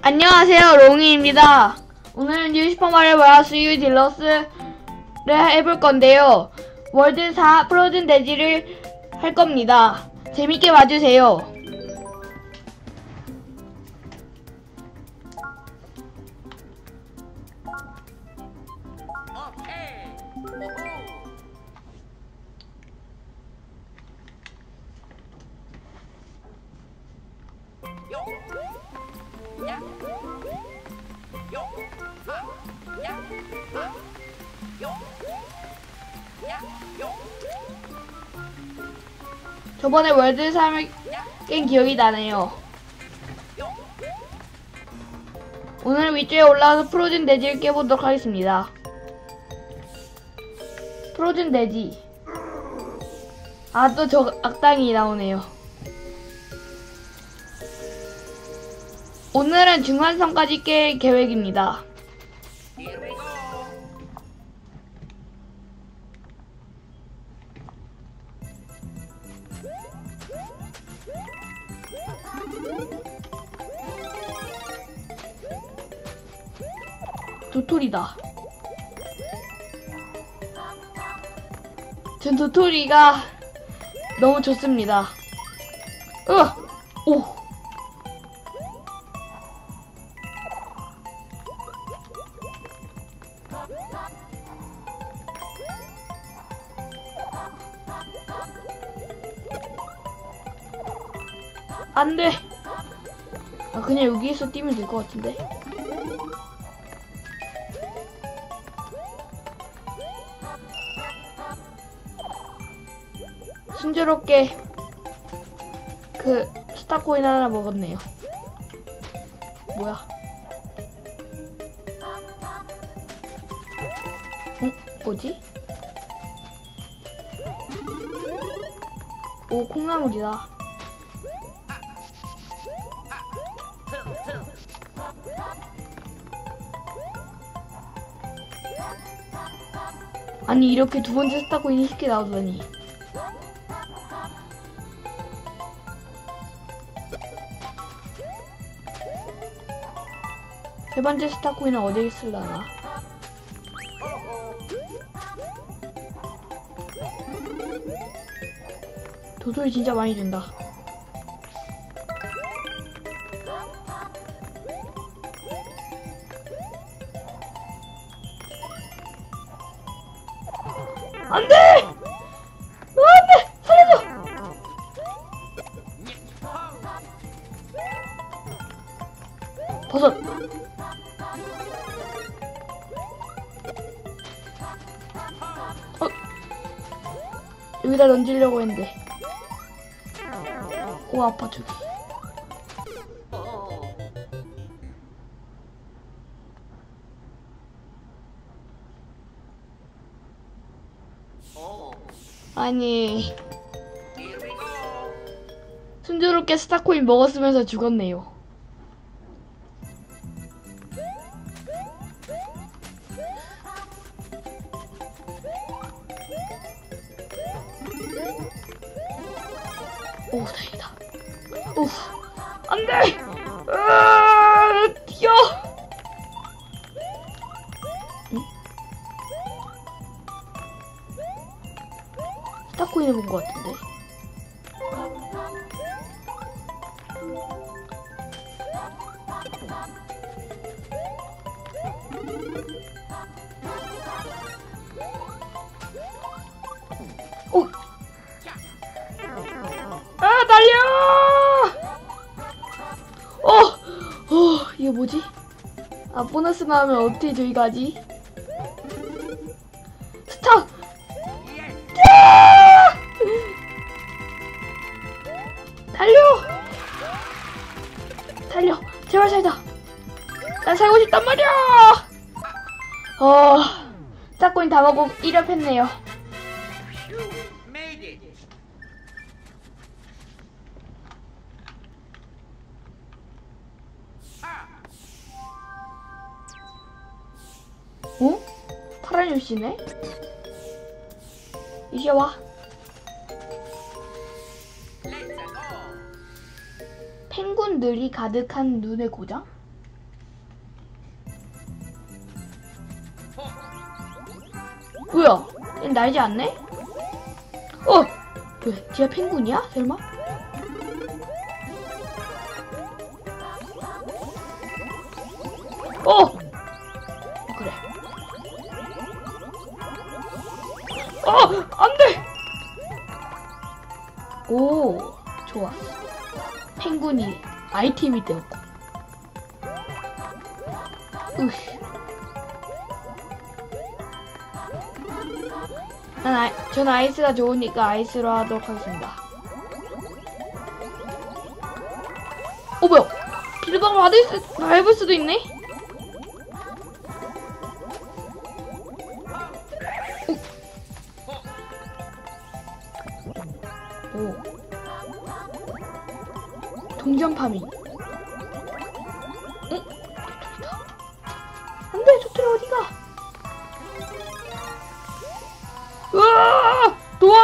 안녕하세요, 롱이입니다. 오늘은 뉴 슈퍼 마리오 브라스 유 딜러스를 해볼 건데요. 월드 4 프로즌 대지를 할 겁니다. 재밌게 봐주세요. 저번에 월드 3을 깬 기억이 나네요. 요. 오늘 위쪽에 올라와서 프로즌 대지를 깨보도록 하겠습니다. 프로즌 대지. 아, 또 저 악당이 나오네요. 오늘은 중간선까지 깰 계획입니다. 도토리다. 전 도토리가 너무 좋습니다. 으! 오! 안 돼! 아, 그냥 여기에서 뛰면 될 것 같은데? 순조롭게 그 스타코인 하나 먹었네요. 뭐야? 응? 뭐지? 오, 콩나물이다. 아니, 이렇게 두 번째 스타코인이 쉽게 나오다니. 세 번째 스타코인은 어디에 있을라나? 도토리 진짜 많이 준다. 안 돼! 여기다 던지려고 했는데. 오, 아파, 저기. 어. 오. 아니. 순조롭게 스타코인 먹었으면서 죽었네요. 응? 스타코인을 본것 같은데. 오! 아, 날려! 어! 어, 이게 뭐지? 아, 보너스 나오면 어떻게 저기 가지? 달려! 달려! 제발 살자! 난 살고 싶단 말이야! 어, 짝코인 다 먹고 1업 했네요. You made it. 하. 어? 파란 요시네? 이제 와. 사람들이 가득한 눈의 고장? 뭐야? 날지 않네? 어! 왜? 지하 펭귄이야? 설마? 아이템이 되었고. 으씨. 난 아이, 전 아이스가 좋으니까 아이스로 하도록 하겠습니다. 어, 뭐야? 비르방 받을 수, 밟을 수도 있네? 동전 파밍. 응? 도토리다. 안 돼, 도토리 어디가? 으아! 도와!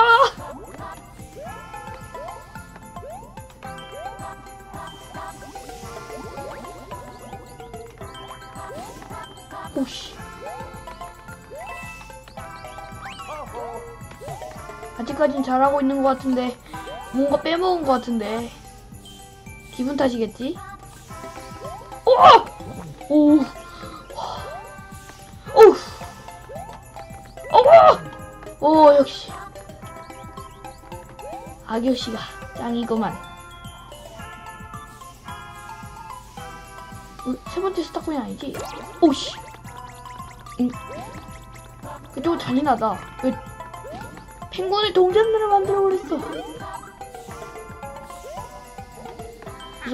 오씨. 아직까진 잘하고 있는 것 같은데 뭔가 빼먹은 것 같은데 기분 탓이겠지? 오! 오! 오! 어머! 오 역시 아교씨가 짱이구만 어, 세 번째 스타코인 아니지? 오씨 응. 그쪽은 잔인하다 왜 펭귄의 동전들을 만들어버렸어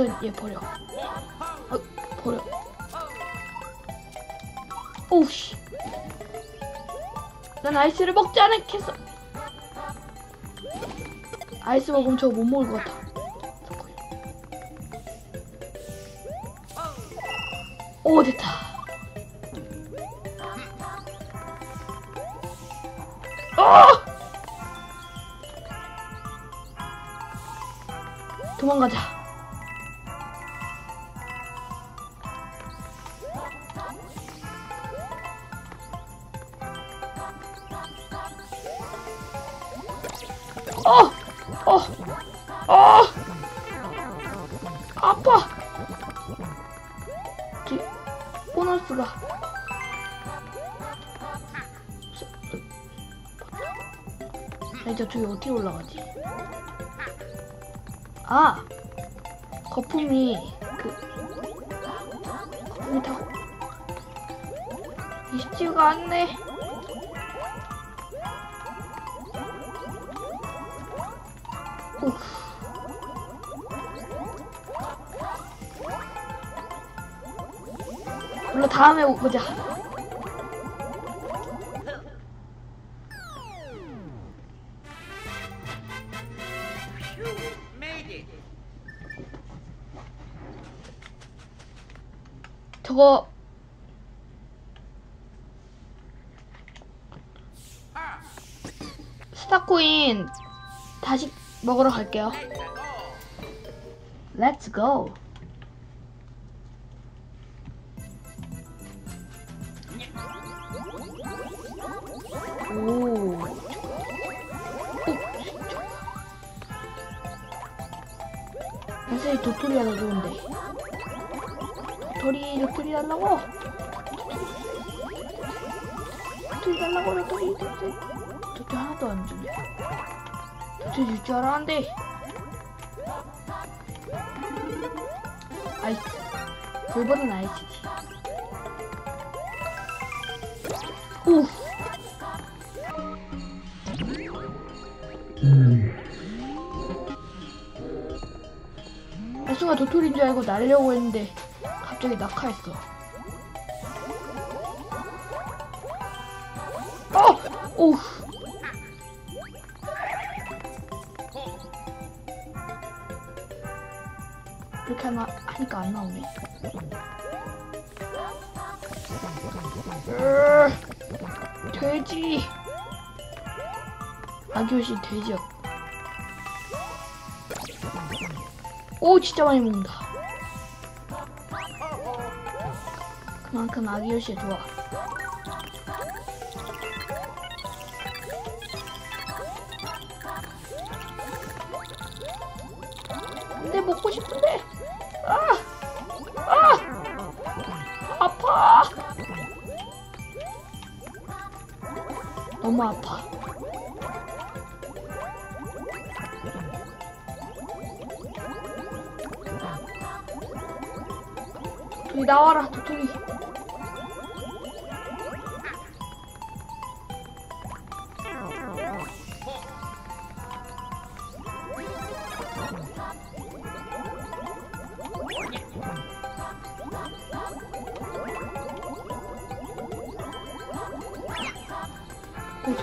우선 얘 버려 어, 버려 오우씨 난 아이스를 먹지 않겠어. 아이스 먹으면 저거 못 먹을 것 같아. 오 됐다. 아! 도망가자. 어! 어! 어! 아파! 기, 보너스가. 아, 이제 저기 어떻게 올라가지? 아! 거품이, 그, 거품이 타고. 쉽지가 않네. 물론 다음에 보자. 저거 스타코인 다시 먹으러 갈게요. let's go. Let's go. 오. 선생님 도토리 하나 좋은데. 도토리, 도토리 달라고? 도토리 달라고, 도토리, 도토리. 도토리 하나도 안 주네. 도토리 줄 줄 알았는데. 아이스. 골버는 아이스 도토리인 줄 알고 날려고 했는데 갑자기 낙하했어. 어! 오. 이렇게 하나 하니까 안 나오네. 으, 돼지. 아교시 돼지였. 오 진짜 많이 먹는다. 그만큼 아기요시 좋아 근데 먹고 싶은데? 아! 아! 아파! 너무 아파. 나와라 도토리. 오,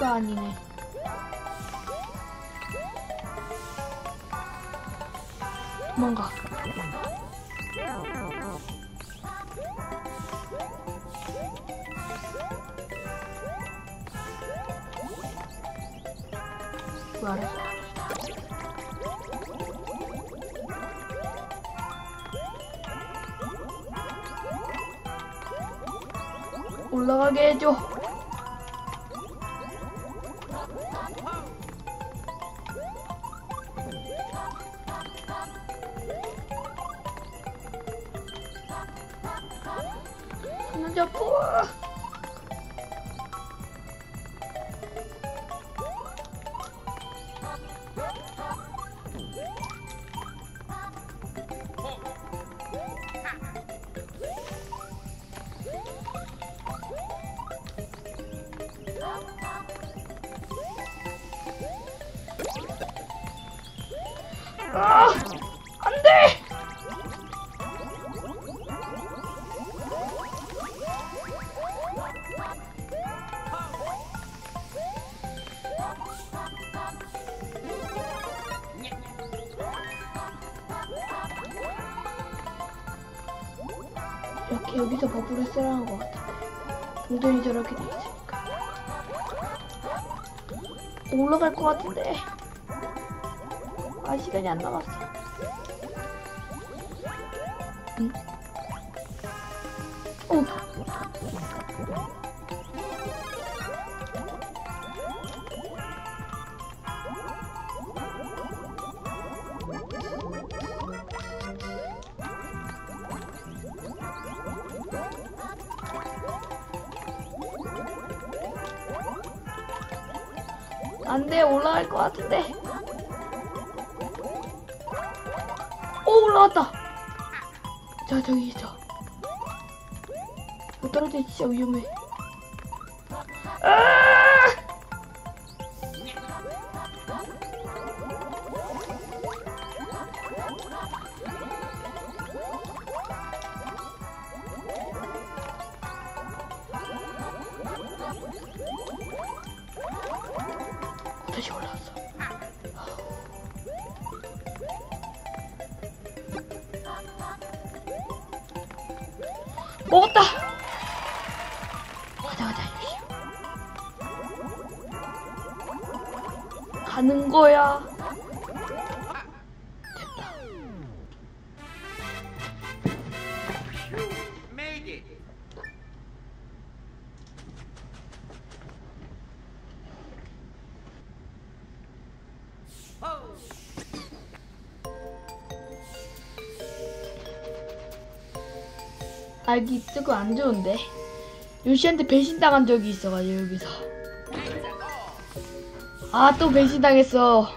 도토리가 아니네. 도망가. 왜 알았어? 올라가게 해줘. 손을 잡고. 여기서 버블을 쓰라는 것 같아. 동전이 저렇게 돼 있으니까. 올라갈 것 같은데. 아, 시간이 안 남았어. 안 돼, 올라갈 것 같은데. 오, 올라왔다. 자, 저기 있어. 이거 떨어져 진짜 위험해. 다시 올라왔어. 먹었다. 가자 가자. 가는 거야. 알기 쓰고 안 좋은데. 요시한테 배신당한 적이 있어가지고 여기서. 아 또 배신당했어.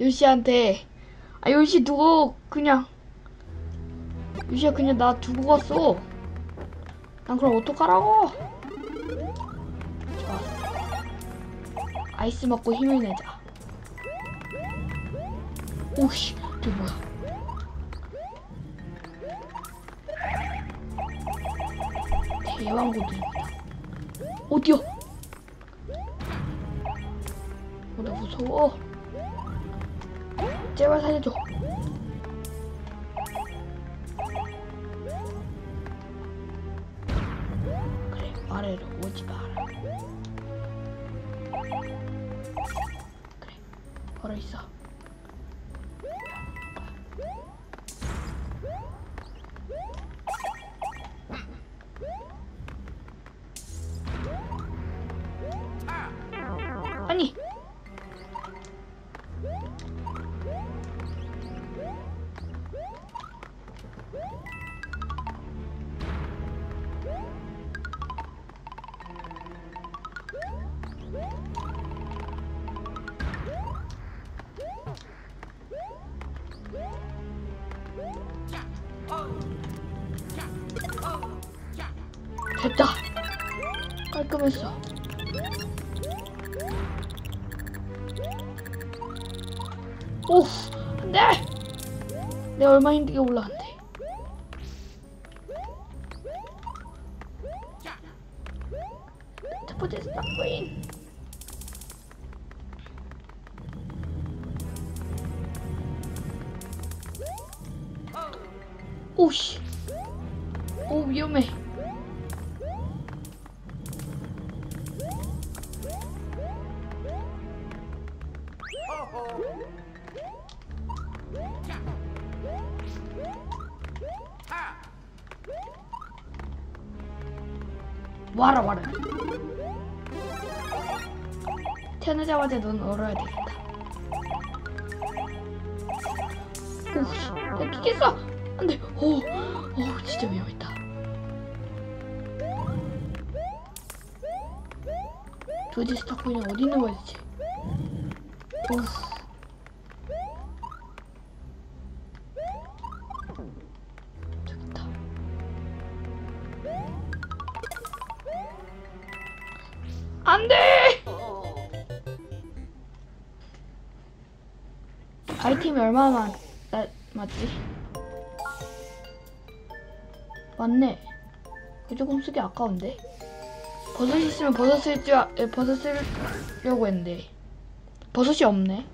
요시한테. 아 요시 두고 그냥. 요시야 그냥 나 두고 갔어. 난 그럼 어떡하라고? 좋았어. 아이스 먹고 힘을 내자. 오씨, 저 뭐야? 대왕고등입니다. 어디야? 어, 나 무서워. 제발 살려줘. 그래, 아래로 오지 마라. 그래, 걸어 있어. 됐다. 깔끔했어. 오, 안 돼! 내가 얼마나 힘들게 올라간대. 첫 번째 스탑포인. 오씨. 오, 위험해. 태어나자마자 넌 얼어야 되겠다. 오씨, 나 끼겠어! 안 돼! 오, 오, 진짜 위험했다. 조지 스타코인은 어디 있는 거야, 대체? 오. 얼마나 많, 나, 맞지? 맞네. 그 조금 쓰기 아까운데? 버섯 있으면 버섯 쓸 줄, 아- 에, 버섯 쓰려고 했는데. 버섯이 없네.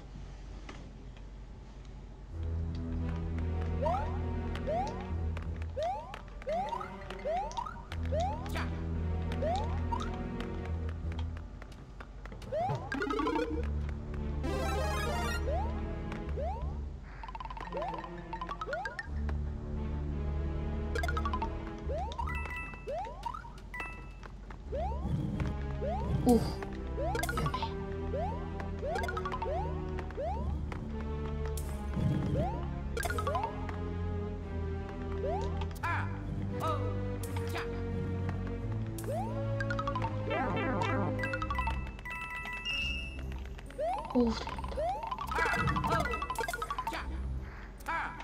오, 다행이다. Ha. Ho. Ja. Ha.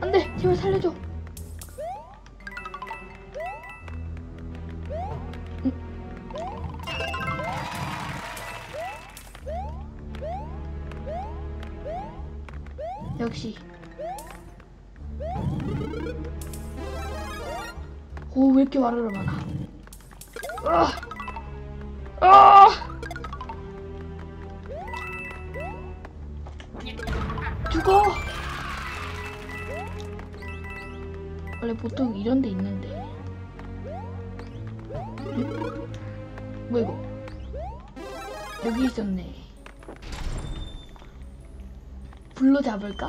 안 돼! 제발 살려줘! 음. 역시 오 왜 이렇게 와르르 많아 아! 원래 보통 이런 데 있는데. 응? 뭐 이거? 여기 있었네. 불로 잡을까?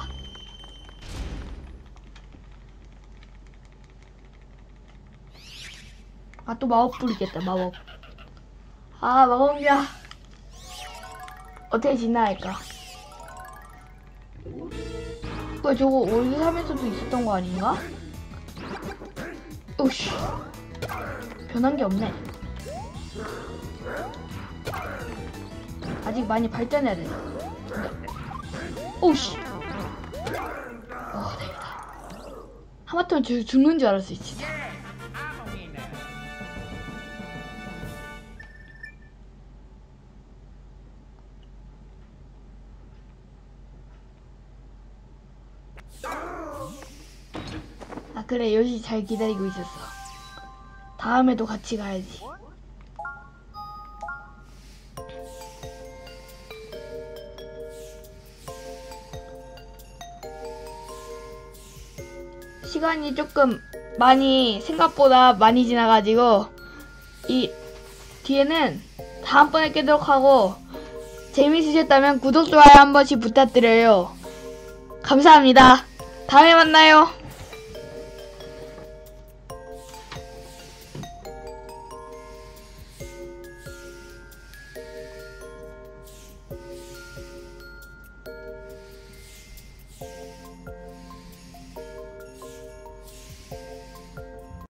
아, 또 마법 부리겠다, 마법. 아, 마법이야. 어떻게 진화할까? 왜 저거 월드 3에서도 있었던 거 아닌가? 오씨. 변한 게 없네. 아직 많이 발전해야 돼. 오씨. 어 다행이다. 하마터면 저 죽는 줄 알았어 진짜 그래 요시 잘 기다리고 있었어. 다음에도 같이 가야지. 시간이 조금 많이 생각보다 많이 지나가지고 이 뒤에는 다음번에 깨도록 하고 재밌으셨다면 구독 좋아요 한 번씩 부탁드려요. 감사합니다. 다음에 만나요